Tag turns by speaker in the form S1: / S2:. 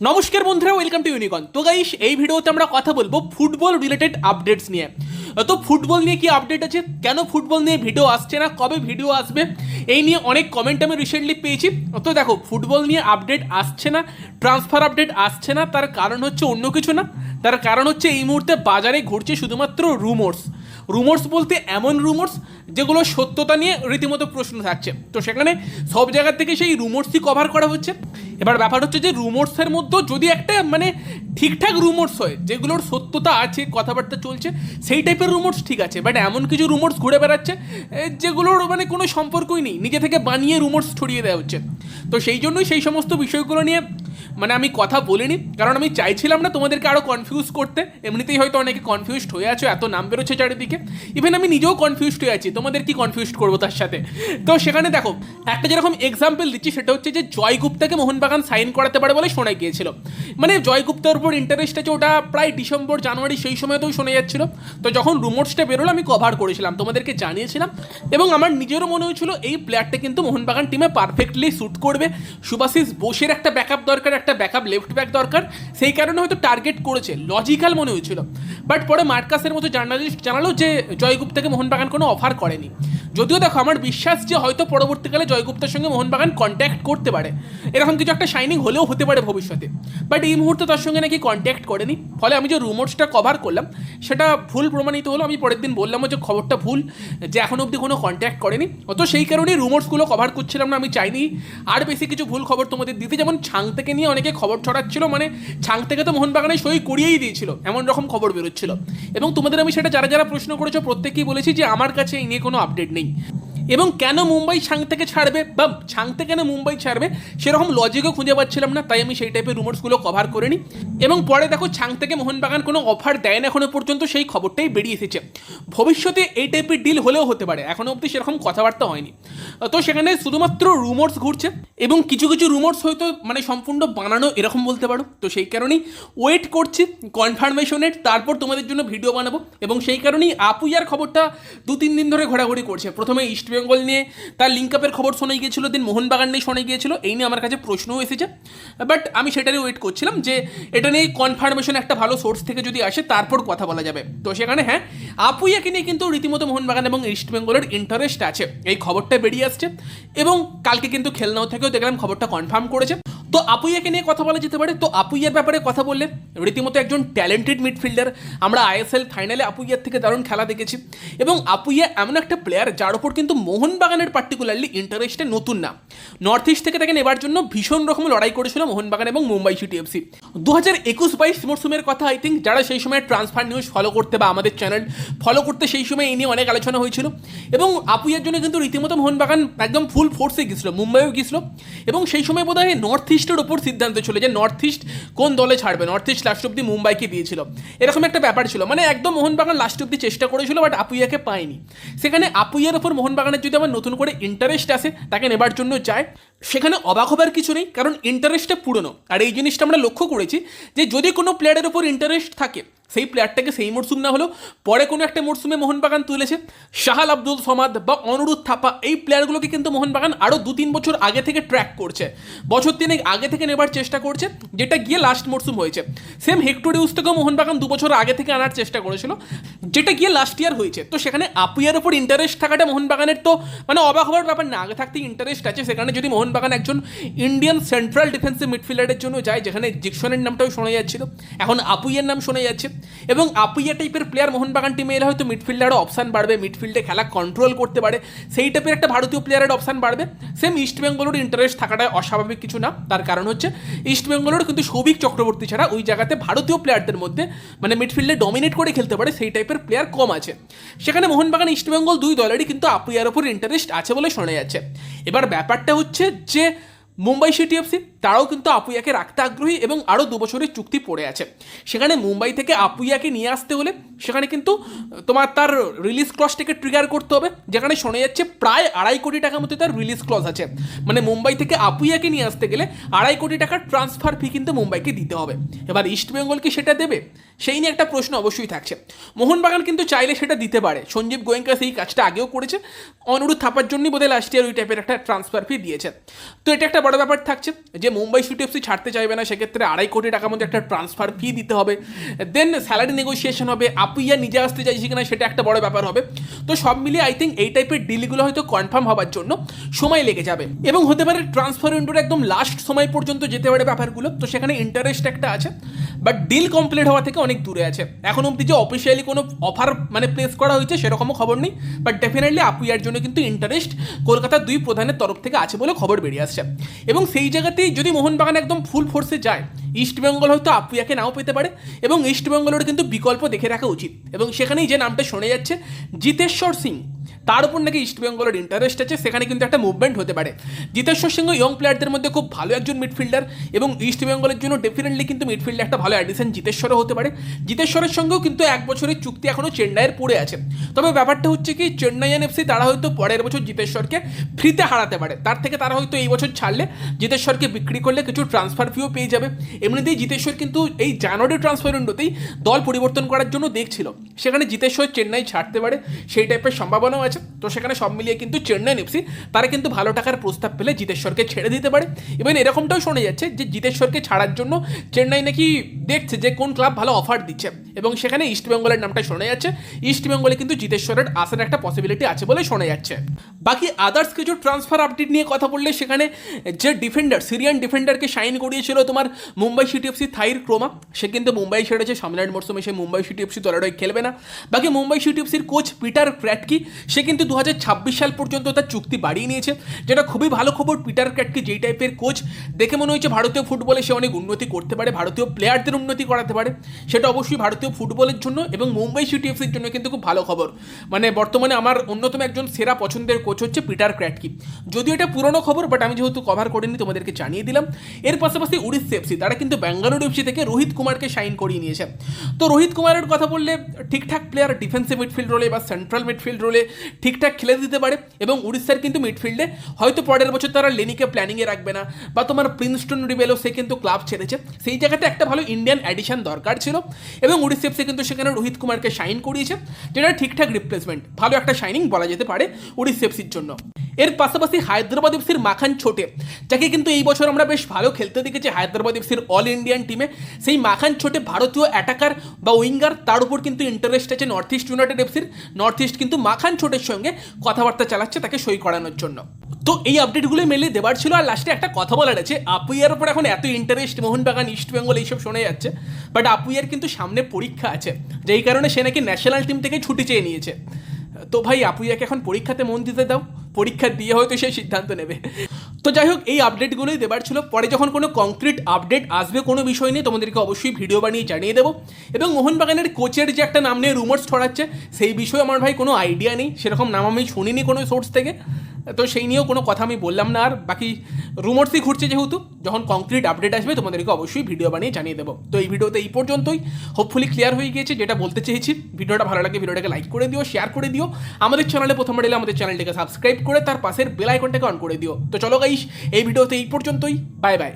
S1: নমস্কার বন্ধুরা welcome to ইউনিকন তো গাইস এই ভিডিওতে আমরা কথা বলব ফুটবল রিলেটেড আপডেটস নিয়ে। তো ফুটবল নিয়ে কি আপডেট আছে? কেন ফুটবল নিয়ে ভিডিও আসছে না? কবে ভিডিও আসবে? এই নিয়ে অনেক কমেন্ট আমি রিসেন্টলি পেয়েছি। তো দেখো ফুটবল নিয়ে আপডেট আসছে না ট্রান্সফার আপডেট আসছে না, তার কারণ হচ্ছে অন্য কিছু না। তার কারণ হচ্ছে এই মুহূর্তে বাজারে ঘুরছে শুধুমাত্র রুমোর্স রুমোর্স বলতে এমন রুমোর্স যেগুলো সত্যতা নিয়ে রীতিমতো প্রশ্ন থাকছে। তো সেখানে সব জায়গা থেকে সেই রুমোর্সই কভার করা হচ্ছে। এবার ব্যাপার হচ্ছে যে রুমোর্সের মধ্যেও যদি একটা মানে ঠিকঠাক রুমোর্স হয়, যেগুলোর সত্যতা আছে, কথাবার্তা চলছে, সেই টাইপের রুমোর্স ঠিক আছে। বাট এমন কিছু রুমোর্স ঘুরে বেড়াচ্ছে যেগুলোর মানে কোনো সম্পর্কই নেই। নিজে থেকে বানিয়ে রুমোর্স ছড়িয়ে দেওয়া হচ্ছে। তো সেই জন্যই সেই সমস্ত বিষয়গুলো নিয়ে মানে আমি কথা বলিনি, কারণ আমি চাইছিলাম না তোমাদেরকে আরও কনফিউজ করতে। এমনিতেই হয়তো অনেকে কনফিউজড হয়ে আছো, এত নাম বেরোচ্ছে চারিদিকে। ইভেন আমি নিজেও কনফিউজড হয়ে আছি, তোমাদের কি কনফিউজড করব তার সাথে? তো সেখানে দেখো, একটা যেরকম এক্সাম্পল দিচ্ছি, সেটা হচ্ছে যে জয় গুপ্তাকে মোহনবাগান সাইন করাতে পারে বলে শোনা গিয়েছিল। মানে জয় গুপ্তার উপর ইন্টারেস্ট আছে, ওটা প্রায় ডিসেম্বর, জানুয়ারি সেই সময়তেও শোনা যাচ্ছিল। তো যখন রুমোর্সটা বেরোলো, আমি কভার করেছিলাম, তোমাদেরকে জানিয়েছিলাম। এবং আমার নিজেরও মনে হয়েছিল, এই প্লেয়ারটা কিন্তু মোহনবাগান টিমে পারফেক্টলি স্যুট করবে। সুভাশিস বোসের একটা ব্যাকআপ দরকার। একটা ব্যাকআপ লেফট ব্যাক দরকার। সেই কারণে হয়তো টার্গেট করেছে। লজিক্যাল মনে হয়েছিল। বাট পরে মার্কাসের মতো জার্নালিস্ট জানালো যে জয়গুপ্তাকে মোহনবাগান কোনো অফার করেনি। যদিও দেখো, আমার বিশ্বাস যে হয়তো পরবর্তীকালে জয়গুপ্তার সঙ্গে মোহনবাগান কন্ট্যাক্ট করতে পারে। এরকম কিছু একটা শাইনিং হলেও হতে পারে ভবিষ্যতে। বাট এই মুহূর্তে তার সঙ্গে নাকি কন্ট্যাক্ট করেনি। ফলে আমি যে রুমোর্সটা কভার করলাম, সেটা ভুল প্রমাণিত হলো। আমি পরের দিন বললাম যে খবরটা ভুল, যে এখন অবধি কোনো কন্ট্যাক্ট করেনি। অত সেই কারণেই রুমোর্সগুলো কভার করছিলাম না, আমি চাইনি। আর বেশি কিছু ভুল খবর তোমাদের দিতে। যেমন ছাং থেকে নিয়ে অনেকে খবর ছড়াচ্ছিল মানে ছাং থেকে তো মোহনবাগানে সই করিয়েই দিয়েছিল, এমন রকম খবর বেরোচ্ছিল। এবং তোমাদের আমি সেটা যারা যারা প্রশ্ন করেছ প্রত্যেকেই বলেছি যে আমার কাছে এই নিয়ে কোনো আপডেট নেই। morning. এবং কেন মুম্বাই ছাং থেকে ছাড়বে? বা ছাং থেকে কেন মুম্বাই ছাড়বে? সেরকম লজিকও খুঁজে পাচ্ছিলাম না, তাই আমি সেই টাইপের রুমার্সগুলো কভার করে নিই এবং পরে দেখো, ছাং থেকে মোহনবাগান কোনো অফার দেয় না এখনও পর্যন্ত, সেই খবরটাই বেরিয়ে এসেছে। ভবিষ্যতে এই টাইপের ডিল হলেও হতে পারে, এখনও অবধি সেরকম কথাবার্তা হয়নি। তো সেখানে শুধুমাত্র রুমোর্স ঘুরছে, এবং কিছু কিছু রুমোর্স হয়তো মানে সম্পূর্ণ বানানো এরকম বলতে পারো। তো সেই কারণেই ওয়েট করছি কনফার্মেশনের তারপর তোমাদের জন্য ভিডিও বানাবো। এবং সেই কারণেই আপুইয়ার খবরটা দু তিন দিন ধরে ঘোরাঘুরি করছে। প্রথমে ইস্ট বেঙ্গল নিয়ে। তার লিঙ্ক আপের খবর শোনা গিয়েছিল দিন মোহনবাগান নিয়ে শোনা গিয়েছিল, এই নিয়ে আমার কাছে প্রশ্নও এসেছে। বাট আমি সেটারই ওয়েট করছিলাম যে এটা নিয়ে কনফার্মেশন একটা ভালো সোর্স থেকে যদি আসে, তারপর কথা বলা যাবে। তো সেখানে হ্যাঁ আপুইয়াকে নিয়ে কিন্তু রীতিমতো মোহনবাগান এবং ইস্ট বেঙ্গলের ইন্টারেস্ট আছে। এই খবরটা বেরিয়ে আসছে এবং কালকে কিন্তু খেলনাও থেকেও দেখলাম খবরটা কনফার্ম করেছে। তো আপুইয়াকে নিয়ে কথা বলা যেতে পারে। তো আপুইয়ার ব্যাপারে কথা বললে রীতিমতো একজন ট্যালেন্টেড মিডফিল্ডার আমরা আইএসএল ফাইনালে আপুইয়ার থেকে দারুণ খেলা দেখেছি। এবং আপুইয়া এমন একটা প্লেয়ার যার ওপর কিন্তু মোহনবাগানের পার্টিকুলারলি ইন্টারেস্টে নতুন না নর্থ ইস্ট থেকে তাকে নেবার জন্য ভীষণ রকম লড়াই করেছিল মোহনবাগান এবং মুম্বাই সিটি এফসি দু হাজার একুশ বাইশ মরসুমের কথা আই থিঙ্ক যারা সেই সময় ট্রান্সফার নিউজ ফলো করতে বা আমাদের চ্যানেল ফলো করতে সেই সময় এই নিয়ে অনেক আলোচনা হয়েছিল। এবং আপুইয়ার জন্য কিন্তু রীতিমতো মোহনবাগান একদম ফুল ফোর্সে গেছিল মুম্বাইও গেছিল এবং সেই সময় বোধ হয় নর্থ ইস্টের ওপর সিদ্ধান্ত ছিল যে নর্থ ইস্ট কোন দলে ছাড়বে? নর্থ ইস্ট লাস্ট অব্দি মুম্বাইকে দিয়েছিল। এরকম একটা ব্যাপার ছিল। মানে একদম মোহনবাগান লাস্ট অব্দি চেষ্টা করেছিল বাট আপুইয়াকে পায়নি। সেখানে আপুইয়ার উপর মোহনবাগানের যদি আমার নতুন করে ইন্টারেস্ট আসে, তাকে নেবার জন্য যায়। সেখানে অবাক হবার কিছু নেই, কারণ ইন্টারেস্টটা পুরনো। আর এই জিনিসটা আমরা লক্ষ্য করেছি যে যদি কোনো প্লেয়ারের ওপর ইন্টারেস্ট থাকে, সেই প্লেয়ারটাকে সেই মরসুম না হলেও পরে কোনো একটা মরসুমে মোহনবাগান তুলেছে। শাহাল আব্দুল সমাদ বা অনুরুদ্ধ থাপা, এই প্লেয়ারগুলোকে কিন্তু মোহনবাগান আরও দু তিন বছর আগে থেকে ট্র্যাক করছে। বছর তিনেক আগে থেকে নেবার চেষ্টা করছে, যেটা গিয়ে লাস্ট মরসুম হয়েছে। সেম হেক্টোরিউস থেকেও মোহনবাগান দু বছর আগে থেকে আনার চেষ্টা করেছিল, যেটা গিয়ে লাস্ট ইয়ার হয়েছে। তো সেখানে আপুইয়ার ওপর ইন্টারেস্ট থাকাটা মোহনবাগানের তো মানে অবাক হওয়ার ব্যাপার না, আগে থাকতে ইন্টারেস্ট আছে, সেখানে যদি মোহনবাগান একজন ইন্ডিয়ান সেন্ট্রাল ডিফেন্সিভ মিডফিল্ডারের জন্য যায়, যেখানে জিকসনের নামটাও শোনা যাচ্ছিল। এখন আপুইয়ের নাম শোনা যাচ্ছে। এবং আপুইয়া টাইপের প্লেয়ার মোহনবাগান টিমে এলে হয়তো মিডফিল্ডারও অপশান বাড়বে মিডফিল্ডে খেলা কন্ট্রোল করতে পারে। সেই টাইপের একটা ভারতীয় প্লেয়ারের অপশান বাড়বে। সেম ইস্ট বেঙ্গলের ইন্টারেস্ট থাকাটা অস্বাভাবিক কিছু না। তার কারণ হচ্ছে ইস্ট বেঙ্গলের কিন্তু সৌভিক চক্রবর্তী ছাড়া ওই জায়গাতে ভারতীয় প্লেয়ারদের মধ্যে মানে মিডফিল্ডে ডমিনেট করে খেলতে পারে, সেই টাইপের প্লেয়ার কম আছে। সেখানে মোহনবাগান ইস্ট বেঙ্গল দুই দলেরই কিন্তু আপুইয়ার ওপর ইন্টারেস্ট আছে বলে শোনা যাচ্ছে। এবার ব্যাপারটা হচ্ছে যে মুম্বাই সিটি এফসি তারাও কিন্তু আপুইয়াকে রাখতে আগ্রহী এবং আরও দু বছরের চুক্তি পড়ে আছে। সেখানে মুম্বাই থেকে আপুইয়াকে নিয়ে আসতে হলে সেখানে কিন্তু তোমার তার রিলিজ ক্লজটাকে ট্রিগার করতে হবে। যেখানে শোনা যাচ্ছে প্রায় আড়াই কোটি টাকার মতো তার রিলিজ ক্লজ আছে। মানে মুম্বাই থেকে আপুইয়াকে নিয়ে আসতে গেলে আড়াই কোটি টাকার ট্রান্সফার ফি কিন্তু মুম্বাইকে দিতে হবে। এবার ইস্ট বেঙ্গল কি সেটা দেবে? সেই নিয়ে একটা প্রশ্ন অবশ্যই থাকছে। মোহনবাগান কিন্তু চাইলে সেটা দিতে পারে। সঞ্জীব গোয়েঙ্কা সেই কাজটা আগেও করেছে। অনুরোধ থাপার জন্যই বোধহয় লাস্ট ইয়ার ওই টাইপের একটা ট্রান্সফার ফি দিয়েছে। তো এটা একটা বড় ব্যাপার থাকছে যে মুম্বাই সিটি এফসি ছাড়তে চাইবে না, সেক্ষেত্রে আড়াই কোটি টাকার মধ্যে একটা ট্রান্সফার ফি দিতে হবে। দেন স্যালারি নেগোসিয়েশন হবে আপুইয়া নিজে আসতে চাইছি কিনা সেটা একটা বড় ব্যাপার হবে। তো সব মিলিয়ে আই থিঙ্ক এই টাইপের ডিলগুলো হয়তো কনফার্ম হওয়ার জন্য সময় লেগে যাবে। এবং হতে পারে ট্রান্সফার উইন্ডোর একদম লাস্ট সময় পর্যন্ত যেতে পারে ব্যাপারগুলো। তো সেখানে ইন্টারেস্ট একটা আছে। বাট ডিল কমপ্লিট হওয়া থেকে অনেক দূরে আছে। এখন অবধি যে অফিসিয়ালি কোনো অফার মানে প্লেস করা হয়েছে সেরকমও খবর নেই। বাট ডেফিনেটলি আপুইয়ার জন্য কিন্তু ইন্টারেস্ট কলকাতার দুই প্রধানের তরফ থেকে আছে বলে খবর বেরিয়ে আসছে। এবং সেই জায়গাতেই যদি মোহনবাগান একদম ফুল ফোর্সে যায় ইস্টবেঙ্গল হয়তো আপুইয়াকে নাও পেতে পারে। এবং ইস্ট বেঙ্গলের কিন্তু বিকল্প দেখে রাখা উচিত। এবং সেখানেই যে নামটা শোনা যাচ্ছে, জিতেশ্বর সিং। তার উপর নাকি ইস্ট বেঙ্গলের ইন্টারেস্ট আছে, সেখানে কিন্তু একটা মুভমেন্ট হতে পারে। জিতেশ্বর সিংহ ইয়ং প্লেয়ারদের মধ্যে খুব ভালো একজন মিডফিল্ডার এবং ইস্ট বেঙ্গলের জন্য ডেফিনেটলি কিন্তু মিডফিল্ডে একটা ভালো অ্যাডিশন জিতেশ্বরও হতে পারে। জিতেশ্বরের সঙ্গেও কিন্তু এক বছরের চুক্তি এখনও চেন্নাইয়ের পড়ে আছে। তবে ব্যাপারটা হচ্ছে কি, চেন্নাই চেন্নাইয়ান এফসি তারা হয়তো পরের বছর জিতেশ্বরকে ফ্রিতে হারাতে পারে। তার থেকে তারা হয়তো এই বছর ছাড়লে জিতেশ্বরকে বিক্রি করলে কিছু ট্রান্সফার ফিও পেয়ে যাবে। এমনিতেই জিতেশ্বর কিন্তু এই জানুয়ারি ট্রান্সফার উইন্ডোতেই দল পরিবর্তন করার জন্য দেখছিল। সেখানে জিতেশ্বর চেন্নাই ছাড়তে পারে, সেই টাইপের সম্ভাবনাও আছে। তো সেখানে সব মিলিয়ে কিন্তু চেন্নাই এফসি, তারা কিন্তু ভালো টাকার প্রস্তাব পেলে জিতেশ্বরকে ছেড়ে দিতে পারে। এবং এরকমটাও শোনা যাচ্ছে যে জিতেশ্বরকে ছাড়ার জন্য চেন্নাই নাকি দেখছে যে কোন ক্লাব ভালো অফার দিচ্ছে। এবং সেখানে ইস্ট বেঙ্গলের নামটা শোনা যাচ্ছে। ইস্ট বেঙ্গলে কিন্তু জিতেশ্বরের আসার একটা পসিবিলিটি আছে বলে শোনা যাচ্ছে। বাকি আদার্স কিছু ট্রান্সফার আপডেট নিয়ে কথা বললে সেখানে যে ডিফেন্ডার সিরিয়ান ডিফেন্ডারকে সাইন করিয়েছিল তোমার Mumbai city FC Thaer Krouma সে কিন্তু মুম্বাই ছেড়েছে সামনের মরশুমে সে মুম্বাই সিটি এফসি দলের খেলবে না। বাকি মুম্বাই সিটি এফসির কোচ পিটার ক্র্যাটকি সে কিন্তু দু হাজার ছাব্বিশ সাল পর্যন্ত তার চুক্তি বাড়িয়ে নিয়েছে। যেটা খুবই ভালো খবর পিটার ক্র্যাটকি যেই টাইপের কোচ দেখে মনে হয়েছে ভারতীয় ফুটবলে সে অনেক উন্নতি করতে পারে, ভারতীয় প্লেয়ারদের উন্নতি করাতে পারে। সেটা অবশ্যই ভারতীয় ফুটবলের জন্য এবং মুম্বাই সিটি এফসির জন্য কিন্তু খুব ভালো খবর। মানে বর্তমানে আমার অন্যতম একজন সেরা পছন্দের কোচ হচ্ছে পিটার ক্র্যাটকি যদিও এটা পুরনো খবর বাট আমি যেহেতু কভার করিনি, তোমাদেরকে জানিয়ে দিলাম। এর পাশাপাশি উড়িষ্যা এফসি তারা কিন্তু ব্যাঙ্গালোর এফসি থেকে রোহিত কুমারকে সাইন করিয়ে নিয়েছে। তো রোহিত কুমারের কথা বললে, ঠিকঠাক প্লেয়ার ডিফেন্সিভ মিডফিল্ড রোলে বা সেন্ট্রাল মিডফিল্ড রোলে ঠিকঠাক খেলে দিতে পারে এবং উড়িষ্যার কিন্তু মিডফিল্ডে হয়তো পরের বছর তারা লেনিকে প্ল্যানিংয়ে রাখবে না বা তোমার প্রিন্সটন রিবেলও সে কিন্তু ক্লাব ছেড়েছে। সেই জায়গাতে একটা ভালো ইন্ডিয়ান অ্যাডিশন দরকার ছিল এবং উড়িষ্যা এফসি কিন্তু সেখানে রোহিত কুমারকে সাইন করিয়েছে, যেটা ঠিকঠাক রিপ্লেসমেন্ট ভালো একটা শাইনিং বলা যেতে পারে উড়িষ্যা এফসির জন্য। এর পাশাপাশি হায়দ্রাবাদ এফসির মাখান ছোটে, যাকে কিন্তু এই বছর আমরা বেশ ভালো খেলতে দেখেছি হায়দ্রাবাদ এফসির অল ইন্ডিয়ান টিমে সেই মাখান ছোটে ভারতীয় অ্যাটাকার বা উইঙ্গার, তার উপর কিন্তু ইন্টারেস্ট আছে নর্থ ইস্ট ইউনাইটেড এফসির নর্থ ইস্ট কিন্তু মাখান ছোটের সঙ্গে কথাবার্তা চালাচ্ছে তাকে সই করানোর জন্য। তো এই আপডেটগুলো মেলে দেবার ছিল আর লাস্টে একটা কথা বলার আছে, আপুইয়ার উপর এখন এত ইন্টারেস্ট মোহনবাগান ইস্ট বেঙ্গল এইসব শোনা যাচ্ছে বাট আপুইয়ার কিন্তু সামনে পরীক্ষা আছে, যেই কারণে সে নাকি ন্যাশনাল টিম থেকে ছুটি চেয়ে নিয়েছে। তো ভাই আপুইয়াকে এখন পরীক্ষাতে মন দিতে দাও। পরীক্ষা দিয়ে হয়তো সে সিদ্ধান্ত নেবে। তো যাই হোক, এই আপডেটগুলোই দেবার ছিল। পরে যখন কোনো কংক্রিট আপডেট আসবে কোনো বিষয় নিয়ে, তোমাদেরকে অবশ্যই ভিডিও বানিয়ে জানিয়ে দেবো। এবং মোহনবাগানের কোচের যে একটা নাম নিয়ে রুমার্স ছড়াচ্ছে, সেই বিষয়ে আমার ভাই কোনো আইডিয়া নেই। সেরকম নাম আমি শুনিনি কোনো সোর্স থেকে। তো সেই নিয়েও কোনো কথা আমি বললাম না আর। বাকি রুমার্সই ঘুরছে যেহেতু, যখন কংক্রিট আপডেট আসবে তোমাদেরকে অবশ্যই ভিডিও বানিয়ে জানিয়ে দেবো। তো এই ভিডিওতে এই পর্যন্তই। হোপফুলি ক্লিয়ার হয়ে গিয়েছে যেটা বলতে চেয়েছি। ভিডিওটা ভালো লাগে ভিডিওটাকে লাইক করে দিও শেয়ার করে দিও। আমাদের চ্যানেলে প্রথম এলে আমাদের চ্যানেলটাকে সাবস্ক্রাইব করে তার পাশের বেল আইকনটাকে অন করে দিও। তো চলো গাইস এই ভিডিওতে এই পর্যন্তই। Bye bye